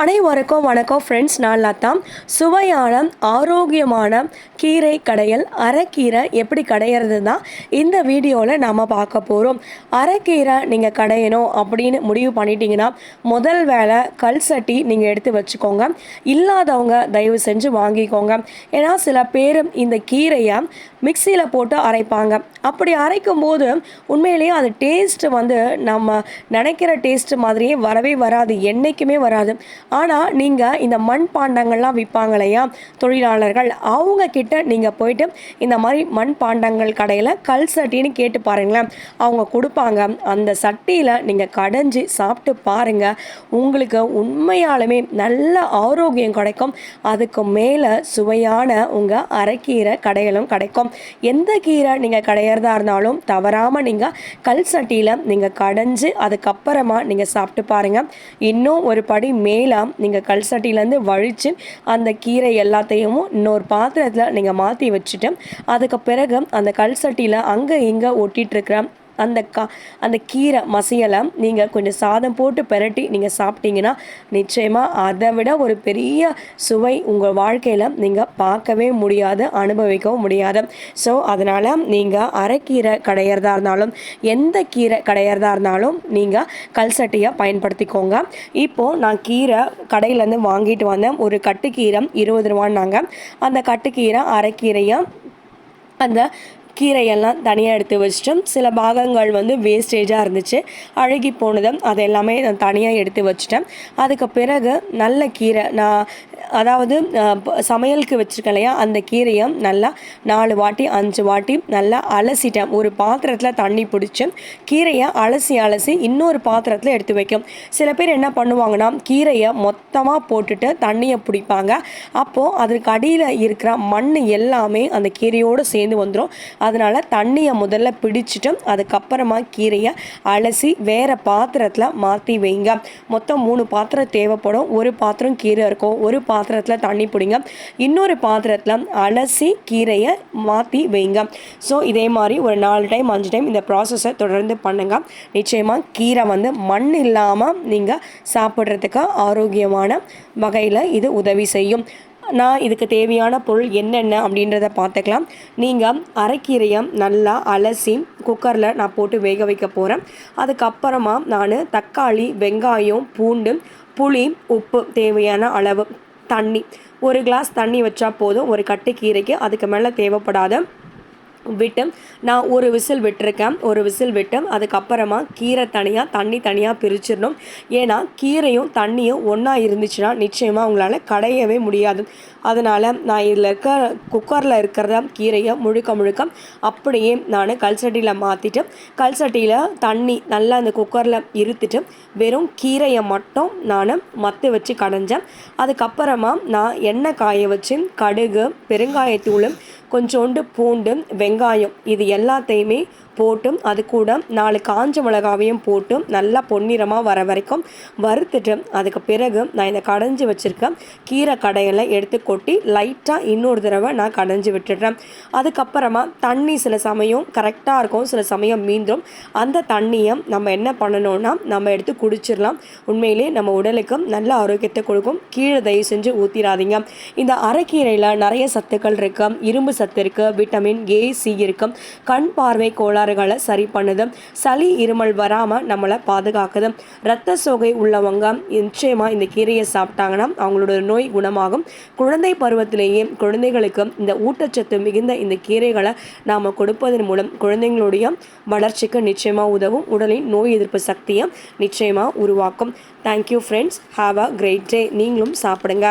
அனைவருக்கும் வணக்கம் ஃப்ரெண்ட்ஸ் நான் லதா. சுவையான ஆரோக்கியமான கீரை கடையல் அரைக்கீரை எப்படி கடையிறது தான் இந்த வீடியோவில் நாம் பார்க்க போகிறோம் அரைக்கீரை நீங்கள் கடையணும் அப்படின்னு முடிவு பண்ணிட்டீங்கன்னா முதல் வேலை கல் சட்டி நீங்கள் எடுத்து வச்சுக்கோங்க. இல்லாதவங்க தயவு செஞ்சு வாங்கிக்கோங்க. ஏன்னா சில பேர் இந்த கீரையை மிக்சியில் போட்டு அரைப்பாங்க. அப்படி அரைக்கும் போது உண்மையிலேயே அது டேஸ்ட்டு வந்து நம்ம நினைக்கிற டேஸ்ட்டு மாதிரியே வரவே வராது. என்றைக்குமே வராது. ஆனால் நீங்கள் இந்த மண் பாண்டங்கள்லாம் விற்பாங்க இல்லையா தொழிலாளர்கள் அவங்க கிட்ட நீங்கள் போயிட்டு இந்த மாதிரி மண் பாண்டங்கள் கடையில் கல் சட்டின்னு கேட்டு பாருங்களேன். அவங்க கொடுப்பாங்க. அந்த சட்டியில் நீங்கள் கடைஞ்சி சாப்பிட்டு பாருங்கள் உங்களுக்கு உண்மையாலுமே நல்ல ஆரோக்கியம் கிடைக்கும். அதுக்கு மேலே சுவையான உங்கள் அரைக்கீரை கடையிலும் கிடைக்கும். எந்த கீரை நீங்கள் கடையிறதா இருந்தாலும் தவறாமல் நீங்கள் கல் சட்டியில் நீங்கள் கடைஞ்சி அதுக்கப்புறமா நீங்கள் சாப்பிட்டு பாருங்கள் இன்னும் ஒரு படி மேலே நீங்கள் கல் சட்டியிலேருந்து வழித்து அந்த கீரை எல்லாத்தையும் இன்னொரு பாத்திரத்தில் நீங்கள் மாற்றி வச்சுட்டு அதுக்கு பிறகு அந்த கல் சட்டியில் அங்கே இங்கே ஒட்டிகிட்ருக்கிற அந்த கா அந்த கீரை மசியலை நீங்கள் கொஞ்சம் சாதம் போட்டு பெரட்டி நீங்கள் சாப்பிட்டீங்கன்னா நிச்சயமாக அதை விட ஒரு பெரிய சுவை உங்கள் வாழ்க்கையில் நீங்கள் பார்க்கவே முடியாது அனுபவிக்கவும் முடியாது. ஸோ அதனால் நீங்கள் அரைக்கீரை கடையிறதா இருந்தாலும் எந்த கீரை கடையிறதா இருந்தாலும் நீங்கள் கல் சட்டியை பயன்படுத்திக்கோங்க. இப்போது நான் கீரை கடையிலேருந்து வாங்கிட்டு வந்தேன். ஒரு கட்டுக்கீரை இருபது ரூபான்னாங்க. அந்த கட்டுக்கீரை அரைக்கீரையை அந்த கீரையெல்லாம் தனியாக எடுத்து வச்சுட்டோம். சில பாகங்கள் வந்து வேஸ்டேஜாக இருந்துச்சு. அழுகி போனதும் அது எல்லாமே நான் தனியாக எடுத்து வச்சுட்டேன். அதுக்கு பிறகு நல்ல கீரை நான் அதாவது சமையலுக்கு வச்சுருக்கேன் இல்லையா அந்த கீரையை நல்லா நாலு வாட்டி அஞ்சு வாட்டி நல்லா அலசிட்டேன். ஒரு பாத்திரத்தில் தண்ணி பிடிச்சி கீரையை அலசி அலசி இன்னொரு பாத்திரத்தில் எடுத்து வைக்கும். சில பேர் என்ன பண்ணுவாங்கன்னா கீரையை மொத்தமாக போட்டுட்டு தண்ணியை பிடிப்பாங்க. அப்போது அதுக்கு அடியில் இருக்கிற மண் எல்லாமே அந்த கீரையோடு சேர்ந்து வந்துடும் அதனால் தண்ணியை முதல்ல பிடிச்சிட்டு அதுக்கப்புறமா கீரையை அலசி வேறு பாத்திரத்தில் மாற்றி வைங்க. மொத்தம் மூணு பாத்திரம் தேவைப்படும். ஒரு பாத்திரம் கீரை இருக்கும். ஒரு பாத்திரத்தில் தண்ணி பிடிங்க. இன்னொரு பாத்திரத்தில் அலசி கீரையை மாற்றி வைங்க. ஸோ இதே மாதிரி ஒரு நாலு டைம் அஞ்சு டைம் இந்த ப்ராசஸை தொடர்ந்து பண்ணுங்க. நிச்சயமாக கீரை வந்து மண் இல்லாமல் நீங்கள் சாப்பிட்றதுக்கு ஆரோக்கியமான வகையில் இது உதவி செய்யும். நான் இதுக்கு தேவையான பொருள் என்னென்ன அப்படின்றத பார்த்துக்கலாம் நீங்கள் அரைக்கீரையை நல்லா அலசி குக்கரில் நான் போட்டு வேக வைக்க போகிறேன் அதுக்கப்புறமா நான் தக்காளி வெங்காயம் பூண்டு புளி உப்பு தேவையான அளவு தண்ணி. ஒரு கிளாஸ் தண்ணி வச்சா போதும். ஒரு கட்டு கீரைக்கு அதுக்கு மேலே தேவைப்படாத விட்டு நான் ஒரு விசில் விட்டிருக்கேன். ஒரு விசில் விட்டு அதுக்கப்புறமா கீரை தனியாக தண்ணி தனியாக பிரிச்சிடணும். ஏன்னா கீரையும் தண்ணியும் ஒன்றா இருந்துச்சுன்னா நிச்சயமாக உங்களால் கடையவே முடியாது. அதனால் நான் இதில் இருக்க குக்கரில் இருக்கிறத கீரையை முழுக்க முழுக்க அப்படியே நான் கல்சட்டியில் மாற்றிட்டு கல்சட்டியில் தண்ணி நல்லா அந்த குக்கரில் இருத்துட்டு வெறும் கீரையை மட்டும் நான் மத்து வச்சு கடைஞ்சேன். அதுக்கப்புறமா நான் எண்ணெய் காய வச்சு கடுகு பெருங்காயத்தூள் கொஞ்சோண்டு பூண்டு வெங்காயம் இது எல்லாத்தையுமே போட்டும் அது கூட நாலு காஞ்ச மிளகாவையும் போட்டு நல்லா பொன்னிறமாக வர வரைக்கும் வறுத்துட்டு அதுக்கு பிறகு நான் இந்த கடைஞ்சி வச்சுருக்க கீரை கடையில் எடுத்து கொட்டி லைட்டாக இன்னொரு தடவை நான் கடைஞ்சி விட்டுடுறேன். அதுக்கப்புறமா தண்ணி சில சமயம் கரெக்டாக இருக்கும் சில சமயம் மீந்தும் அந்த தண்ணியை நம்ம என்ன பண்ணணும்னா நம்ம எடுத்து குடிச்சிடலாம். உண்மையிலே நம்ம உடலுக்கு நல்ல ஆரோக்கியத்தை கொடுக்கும். கீழே தயவு செஞ்சு ஊற்றிடாதீங்க இந்த அரைக்கீரையில் நிறைய சத்துக்கள் இருக்குது இரும்பு சத்து இருக்கு விட்டமின் ஏ சி இருக்கு கண் பார்வை கோளாறுகளை சரி பண்ணுது. சளி இருமல் வராமல் நம்மளை பாதுகாக்குது. ரத்த சோகை உள்ளவங்க நிச்சயமாக இந்த கீரையை சாப்பிட்டாங்கன்னா அவங்களோட நோய் குணமாகும். குழந்தை பருவத்திலேயே குழந்தைகளுக்கு இந்த ஊட்டச்சத்து மிகுந்த இந்த கீரைகளை நாம் கொடுப்பதன் மூலம் குழந்தைங்களுடைய வளர்ச்சிக்கு நிச்சயமாக உதவும். உடலின் நோய் எதிர்ப்பு சக்தியை நிச்சயமாக உருவாக்கும். Thank you friends have a great day நீங்களும் சாப்பிடுங்க.